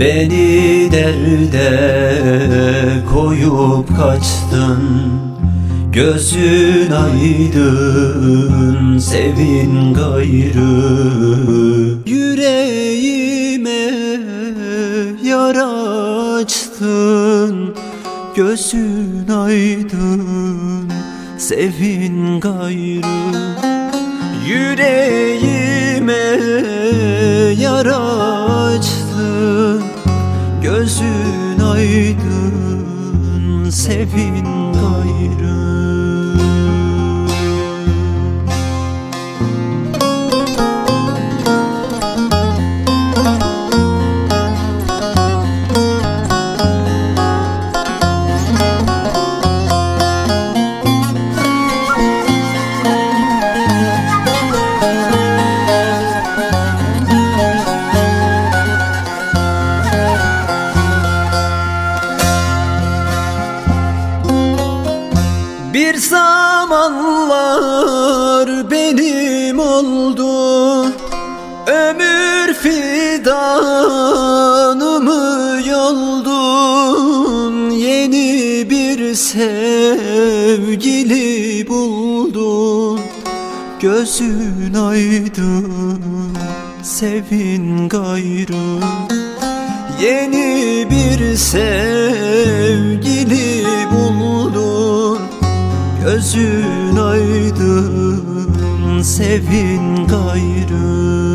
yerde koyup kaçtın. Gözün aydın sevin gayrı. Yüreğime yara açtın. Gözün aydın sevin gayrı. Yüreğime yara Gözün aydın sevin gayrı zamanlar benim oldu. Ömür fidanımı yoldun. Yeni bir sevgili buldun. Gözün aydın sevin gayrı. Yeni bir sevgili Gözün aydın sevin gayrı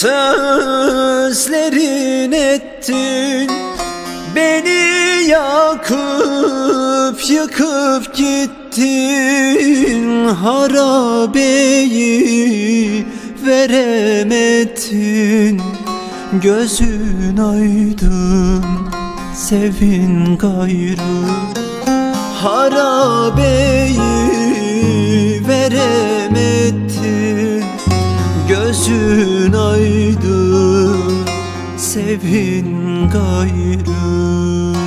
sözlerin ettin. Beni yakıp yıkıp gittin. Harabeyi veremedin. Gözün aydın sevin gayrı. Harabeyi veremedin Gözün aydın sevin gayrı